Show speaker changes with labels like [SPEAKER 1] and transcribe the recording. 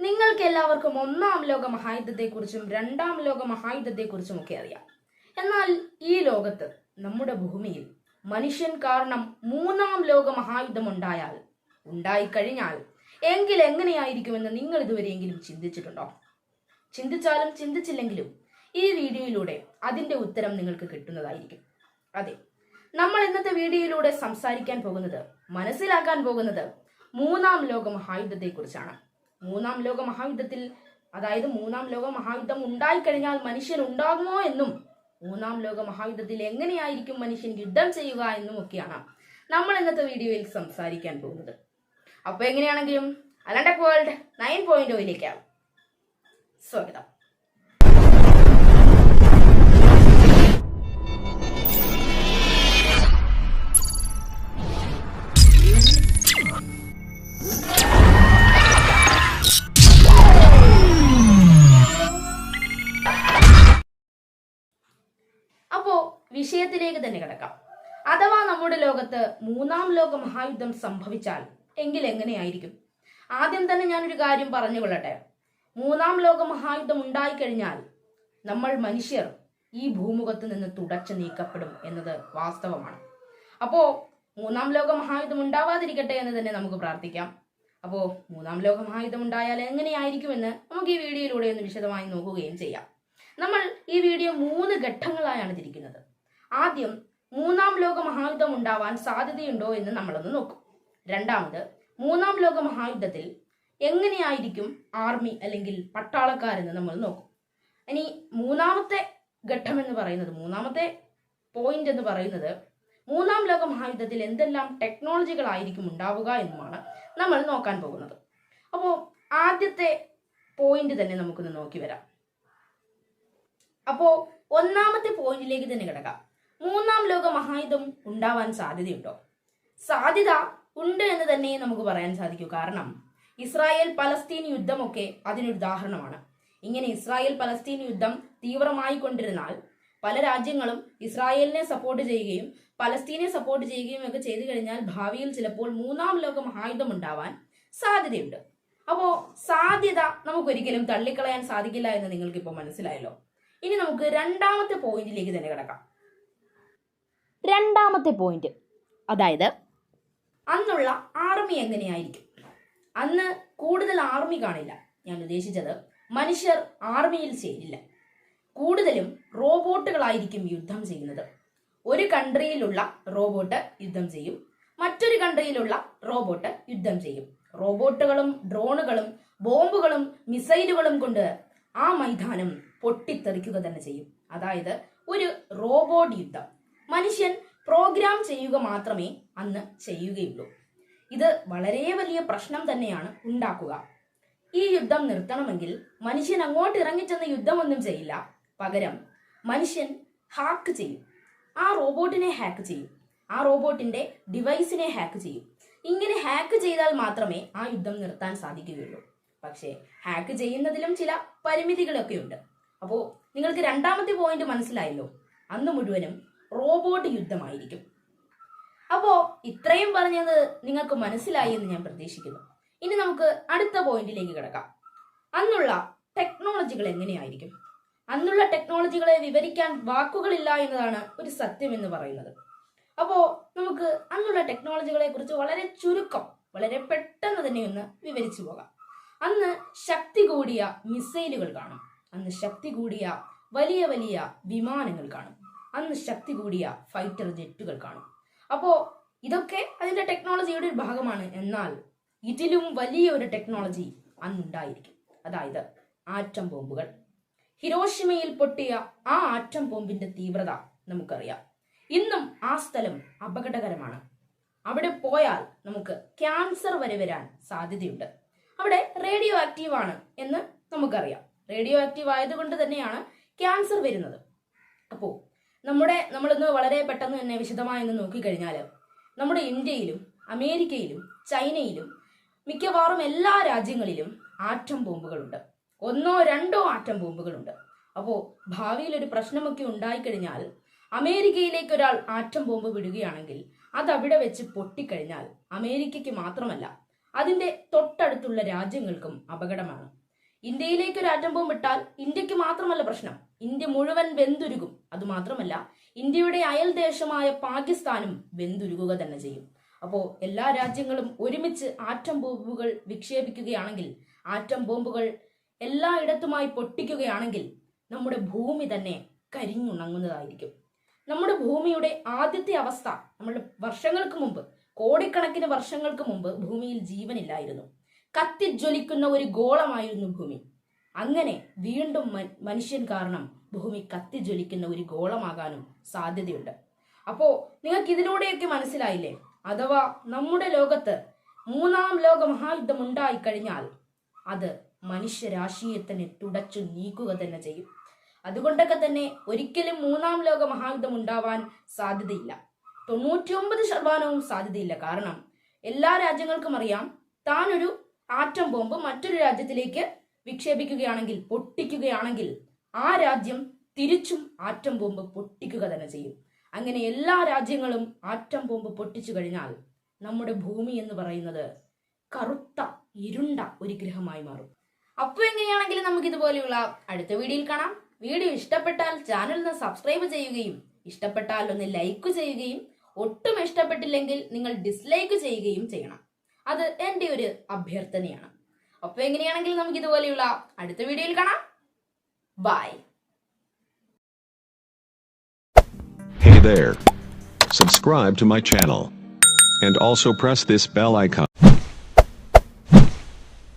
[SPEAKER 1] നിങ്ങൾക്ക് എല്ലാവർക്കും ഒന്നാം ലോക മഹായുദ്ധത്തെക്കുറിച്ചും രണ്ടാം ലോക മഹായുദ്ധത്തെക്കുറിച്ചും ഒക്കെ അറിയാം. എന്നാൽ ഈ ലോകത്ത് നമ്മുടെ ഭൂമിയിൽ മനുഷ്യൻ കാരണം മൂന്നാം ലോക മഹായുദ്ധം ഉണ്ടായാൽ ഉണ്ടായിക്കഴിഞ്ഞാൽ എങ്കിൽ എങ്ങനെയായിരിക്കുമെന്ന് നിങ്ങൾ ഇതുവരെയെങ്കിലും ചിന്തിച്ചിട്ടുണ്ടോ? ചിന്തിച്ചാലും ചിന്തിച്ചില്ലെങ്കിലും ഈ വീഡിയോയിലൂടെ അതിന്റെ ഉത്തരം നിങ്ങൾക്ക് കിട്ടുന്നതായിരിക്കും. അതെ നമ്മൾ ഇന്നത്തെ വീഡിയോയിലൂടെ സംസാരിക്കാൻ പോകുന്നത് മനസ്സിലാക്കാൻ പോകുന്നത് മൂന്നാം ലോക മഹായുദ്ധത്തെക്കുറിച്ചാണ് മൂന്നാം ലോക മഹായുദ്ധത്തിൽ അതായത് മൂന്നാം ലോക മഹായുദ്ധം ഉണ്ടായിക്കഴിഞ്ഞാൽ മനുഷ്യൻ ഉണ്ടാകുമോ എന്നും മൂന്നാം ലോക മഹായുദ്ധത്തിൽ എങ്ങനെയായിരിക്കും മനുഷ്യൻ യുദ്ധം ചെയ്യുക എന്നും ഒക്കെയാണ് നമ്മൾ ഇന്നത്തെ വീഡിയോയിൽ സംസാരിക്കാൻ പോകുന്നത്. അപ്പൊ എങ്ങനെയാണെങ്കിലും അലണ്ടക് വേൾഡ് നയൻ പോയിന്റ് ഒയിലേക്കാണ് സ്വാഗതം. വിഷയത്തിലേക്ക് തന്നെ കിടക്കാം. അഥവാ നമ്മുടെ ലോകത്ത് മൂന്നാം ലോക മഹായുദ്ധം സംഭവിച്ചാൽ എങ്കിൽ എങ്ങനെയായിരിക്കും? ആദ്യം തന്നെ ഞാനൊരു കാര്യം പറഞ്ഞു കൊള്ളട്ടെ മൂന്നാം ലോക മഹായുദ്ധം ഉണ്ടായിക്കഴിഞ്ഞാൽ നമ്മൾ മനുഷ്യർ ഈ ഭൂമുഖത്ത് നിന്ന് തുടച്ചു നീക്കപ്പെടും എന്നത് വാസ്തവമാണ്. അപ്പോ മൂന്നാം ലോക മഹായുദ്ധം ഉണ്ടാവാതിരിക്കട്ടെ എന്ന് തന്നെ നമുക്ക് പ്രാർത്ഥിക്കാം. അപ്പോ മൂന്നാം ലോക മഹായുദ്ധം ഉണ്ടായാൽ എങ്ങനെയായിരിക്കുമെന്ന് നമുക്ക് ഈ വീഡിയോയിലൂടെ ഒന്ന് വിശദമായി നോക്കുകയും ചെയ്യാം. നമ്മൾ ഈ വീഡിയോ മൂന്ന് ഘട്ടങ്ങളായാണ് തിരിക്കുന്നത്. ആദ്യം മൂന്നാം ലോക മഹായുദ്ധം ഉണ്ടാവാൻ സാധ്യതയുണ്ടോ എന്ന് നമ്മളൊന്ന് നോക്കും. രണ്ടാമത് മൂന്നാം ലോക മഹായുദ്ധത്തിൽ എങ്ങനെയായിരിക്കും ആർമി അല്ലെങ്കിൽ പട്ടാളക്കാരെന്ന് നമ്മൾ നോക്കും. ഇനി മൂന്നാമത്തെ ഘട്ടം എന്ന് പറയുന്നത് മൂന്നാമത്തെ പോയിന്റ് എന്ന് പറയുന്നത് മൂന്നാം ലോക മഹായുദ്ധത്തിൽ എന്തെല്ലാം ടെക്നോളജികളായിരിക്കും ഉണ്ടാവുക എന്നുമാണ് നമ്മൾ നോക്കാൻ പോകുന്നത്. അപ്പോൾ ആദ്യത്തെ പോയിന്റ് തന്നെ നമുക്കൊന്ന് നോക്കി വരാം. അപ്പോ ഒന്നാമത്തെ പോയിന്റിലേക്ക് തന്നെ കിടക്കാം. മൂന്നാം ലോക മഹായുദ്ധം ഉണ്ടാവാൻ സാധ്യതയുണ്ടോ? സാധ്യത ഉണ്ട് എന്ന് തന്നെ നമുക്ക് പറയാൻ സാധിക്കൂ. കാരണം ഇസ്രായേൽ പലസ്തീൻ യുദ്ധമൊക്കെ അതിനൊരു ഉദാഹരണമാണ്. ഇങ്ങനെ ഇസ്രായേൽ പലസ്തീൻ യുദ്ധം തീവ്രമായി കൊണ്ടിരുന്നാൽ പല രാജ്യങ്ങളും ഇസ്രായേലിനെ സപ്പോർട്ട് ചെയ്യുകയും പലസ്തീനെ സപ്പോർട്ട് ചെയ്യുകയും ഒക്കെ ചെയ്തു കഴിഞ്ഞാൽ ഭാവിയിൽ ചിലപ്പോൾ മൂന്നാം ലോക മഹായുദ്ധം ഉണ്ടാവാൻ സാധ്യതയുണ്ട്. അപ്പോൾ സാധ്യത നമുക്കൊരിക്കലും തള്ളിക്കളയാൻ സാധിക്കില്ല എന്ന് നിങ്ങൾക്ക് ഇപ്പോൾ മനസ്സിലായല്ലോ. ഇനി നമുക്ക് രണ്ടാമത്തെ പോയിന്റിലേക്ക് തന്നെ കിടക്കാം. രണ്ടാമത്തെ പോയിന്റ് അതായത് അന്നുള്ള ആർമി എങ്ങനെയായിരിക്കും? അന്ന് കൂടുതൽ ആർമി കാണില്ല. ഞാൻ ഉദ്ദേശിച്ചത് മനുഷ്യർ ആർമിയിൽ ചേരില്ല. കൂടുതലും റോബോട്ടുകളായിരിക്കും യുദ്ധം ചെയ്യുന്നത്. ഒരു കൺട്രിയിലുള്ള റോബോട്ട് യുദ്ധം ചെയ്യും. മറ്റൊരു കൺട്രിയിലുള്ള റോബോട്ട് യുദ്ധം ചെയ്യും. റോബോട്ടുകളും ഡ്രോണുകളും ബോംബുകളും മിസൈലുകളും കൊണ്ട് ആ മൈതാനം പൊട്ടിത്തെറിക്കുക തന്നെ ചെയ്യും. അതായത് ഒരു റോബോട്ട് യുദ്ധം. മനുഷ്യൻ പ്രോഗ്രാം ചെയ്യുക മാത്രമേ അന്ന് ചെയ്യുകയുള്ളൂ. ഇത് വളരെ വലിയ പ്രശ്നം തന്നെയാണ് ഉണ്ടാക്കുക. ഈ യുദ്ധം നിർത്തണമെങ്കിൽ മനുഷ്യൻ അങ്ങോട്ട് ഇറങ്ങിച്ചെന്ന് യുദ്ധമൊന്നും ചെയ്യില്ല. പകരം മനുഷ്യൻ ഹാക്ക് ചെയ്യും. ആ റോബോട്ടിനെ ഹാക്ക് ചെയ്യും. ആ റോബോട്ടിന്റെ ഡിവൈസിനെ ഹാക്ക് ചെയ്യും. ഇങ്ങനെ ഹാക്ക് ചെയ്താൽ മാത്രമേ ആ യുദ്ധം നിർത്താൻ സാധിക്കുകയുള്ളൂ. പക്ഷേ ഹാക്ക് ചെയ്യുന്നതിലും ചില പരിമിതികളൊക്കെ ഉണ്ട് അപ്പോൾ നിങ്ങൾക്ക് രണ്ടാമത്തെ പോയിന്റ് മനസ്സിലായല്ലോ. അന്ന് മുഴുവനും റോബോട്ട് യുദ്ധമായിരിക്കും. അപ്പോ ഇത്രയും പറഞ്ഞത് നിങ്ങൾക്ക് മനസ്സിലായി എന്ന് ഞാൻ പ്രതീക്ഷിക്കുന്നു. ഇനി നമുക്ക് അടുത്ത പോയിന്റിലേക്ക് കിടക്കാം. അന്നുള്ള ടെക്നോളജികൾ എങ്ങനെയായിരിക്കും? അന്നുള്ള ടെക്നോളജികളെ വിവരിക്കാൻ വാക്കുകളില്ല എന്നതാണ് ഒരു സത്യം എന്ന് പറയുന്നത്. അപ്പോ നമുക്ക് അന്നുള്ള ടെക്നോളജികളെ കുറിച്ച് വളരെ ചുരുക്കം വളരെ പെട്ടെന്ന് തന്നെ ഒന്ന് വിവരിച്ചു പോകാം. അന്ന് ശക്തി കൂടിയ മിസൈലുകൾ കാണും. അന്ന് ശക്തി കൂടിയ വലിയ വലിയ വിമാനങ്ങൾ കാണും. അന്ന് ശക്തി കൂടിയ ഫൈറ്റർ ജെറ്റുകൾ കാണും. അപ്പോൾ ഇതൊക്കെ അതിന്റെ ടെക്നോളജിയുടെ ഒരു ഭാഗമാണ്. എന്നാൽ ഇതിലും വലിയ ഒരു ടെക്നോളജി അന്നുണ്ടായിരിക്കും. അതായത് ആറ്റം ബോംബുകൾ. ഹിരോഷിമയിൽ പൊട്ടിയ ആ ആറ്റം ബോംബിന്റെ തീവ്രത നമുക്കറിയാം. ഇന്നും ആ സ്ഥലം അപകടകരമാണ്. അവിടെ പോയാൽ നമുക്ക് ക്യാൻസർ വരെ വരാൻ സാധ്യതയുണ്ട്. അവിടെ റേഡിയോ ആക്റ്റീവ് ആണ് എന്ന് നമുക്കറിയാം. റേഡിയോ ആക്റ്റീവ് ആയതുകൊണ്ട് തന്നെയാണ് ക്യാൻസർ വരുന്നത്. അപ്പോൾ നമ്മുടെ നമ്മളിന്ന് വളരെ പെട്ടെന്ന് തന്നെ വിശദമായി ഒന്ന് നോക്കിക്കഴിഞ്ഞാൽ നമ്മുടെ ഇന്ത്യയിലും അമേരിക്കയിലും ചൈനയിലും മിക്കവാറും എല്ലാ രാജ്യങ്ങളിലും ആറ്റം ബോംബുകളുണ്ട്. ഒന്നോ രണ്ടോ ആറ്റം ബോംബുകളുണ്ട്. അപ്പോൾ ഭാവിയിൽ ഒരു പ്രശ്നമൊക്കെ ഉണ്ടായിക്കഴിഞ്ഞാൽ അമേരിക്കയിലേക്ക് ഒരാൾ ആറ്റം ബോംബ് വിടുകയാണെങ്കിൽ അത് അവിടെ വെച്ച് പൊട്ടിക്കഴിഞ്ഞാൽ അമേരിക്കയ്ക്ക് മാത്രമല്ല അതിന്റെ തൊട്ടടുത്തുള്ള രാജ്യങ്ങൾക്കും അപകടമാണ്. ഇന്ത്യയിലേക്ക് ഒരു ആറ്റം ബോംബ് ഇട്ടാൽ ഇന്ത്യയ്ക്ക് മാത്രമല്ല പ്രശ്നം. ഇന്ത്യ മുഴുവൻ വെന്തുരുകും. അതുമാത്രമല്ല ഇന്ത്യയുടെ അയൽദേശമായ പാകിസ്ഥാനും വെന്തുരുകുക തന്നെ ചെയ്യും. അപ്പോൾ എല്ലാ രാജ്യങ്ങളും ഒരുമിച്ച് ആറ്റം ബോംബുകൾ വിക്ഷേപിക്കുകയാണെങ്കിൽ ആറ്റം ബോംബുകൾ എല്ലായിടത്തുമായി പൊട്ടിക്കുകയാണെങ്കിൽ നമ്മുടെ ഭൂമി തന്നെ കരിഞ്ഞുണങ്ങുന്നതായിരിക്കും. നമ്മുടെ ഭൂമിയുടെ ആദ്യത്തെ അവസ്ഥ നമ്മൾ വർഷങ്ങൾക്ക് മുമ്പ് കോടിക്കണക്കിന് വർഷങ്ങൾക്ക് മുമ്പ് ഭൂമിയിൽ ജീവനില്ലായിരുന്നു. കത്തിജ്വലിക്കുന്ന ഒരു ഗോളമായിരുന്നു ഭൂമി. അങ്ങനെ വീണ്ടും മനുഷ്യൻ കാരണം ഭൂമി കത്തിജ്വലിക്കുന്ന ഒരു ഗോളമാകാനും സാധ്യതയുണ്ട്. അപ്പോ നിങ്ങൾക്ക് ഇതിലൂടെയൊക്കെ മനസ്സിലായില്ലേ? അഥവാ നമ്മുടെ ലോകത്ത് മൂന്നാം ലോക മഹായുദ്ധം ഉണ്ടായി കഴിഞ്ഞാൽ അത് മനുഷ്യരാശിയെ തന്നെ തുടച്ചു നീക്കുക തന്നെ ചെയ്യും. അതുകൊണ്ടൊക്കെ തന്നെ ഒരിക്കലും മൂന്നാം ലോക മഹായുദ്ധം ഉണ്ടാവാൻ സാധ്യതയില്ല. തൊണ്ണൂറ്റിയൊമ്പത് ശതമാനവും സാധ്യതയില്ല. കാരണം എല്ലാ രാജ്യങ്ങൾക്കും അറിയാം താനൊരു ആറ്റം ബോംബ് മറ്റൊരു രാജ്യത്തിലേക്ക് വിക്ഷേപിക്കുകയാണെങ്കിൽ പൊട്ടിക്കുകയാണെങ്കിൽ ആ രാജ്യം തിരിച്ചും ആറ്റം ബോംബ് പൊട്ടിക്കുക തന്നെ ചെയ്യും. അങ്ങനെ എല്ലാ രാജ്യങ്ങളും ആറ്റം ബോംബ് പൊട്ടിച്ചു കഴിഞ്ഞാൽ നമ്മുടെ ഭൂമി എന്ന് പറയുന്നത് കറുത്ത ഇരുണ്ട ഒരു ഗ്രഹമായി മാറും. അപ്പോൾ എങ്ങനെയാണെങ്കിലും നമുക്ക് ഇതുപോലെയുള്ള അടുത്ത വീഡിയോയിൽ കാണാം. വീഡിയോ ഇഷ്ടപ്പെട്ടാൽ ചാനൽ ഒന്ന് സബ്സ്ക്രൈബ് ചെയ്യുകയും ഇഷ്ടപ്പെട്ടാൽ ഒന്ന് ലൈക്ക് ചെയ്യുകയും ഒട്ടും ഇഷ്ടപ്പെട്ടില്ലെങ്കിൽ നിങ്ങൾ ഡിസ്ലൈക്ക് ചെയ്യുകയും ചെയ്യണം. അത് എന്റെ ഒരു അഭ്യർത്ഥനയാണ്. അപ്പോൾ എങ്ങനെയാണെങ്കിൽ നമുക്ക് ഇതുപോലെയുള്ള അടുത്ത വീഡിയോയിൽ കാണാം bye
[SPEAKER 2] Hey there. Subscribe to my channel. And also press this bell icon.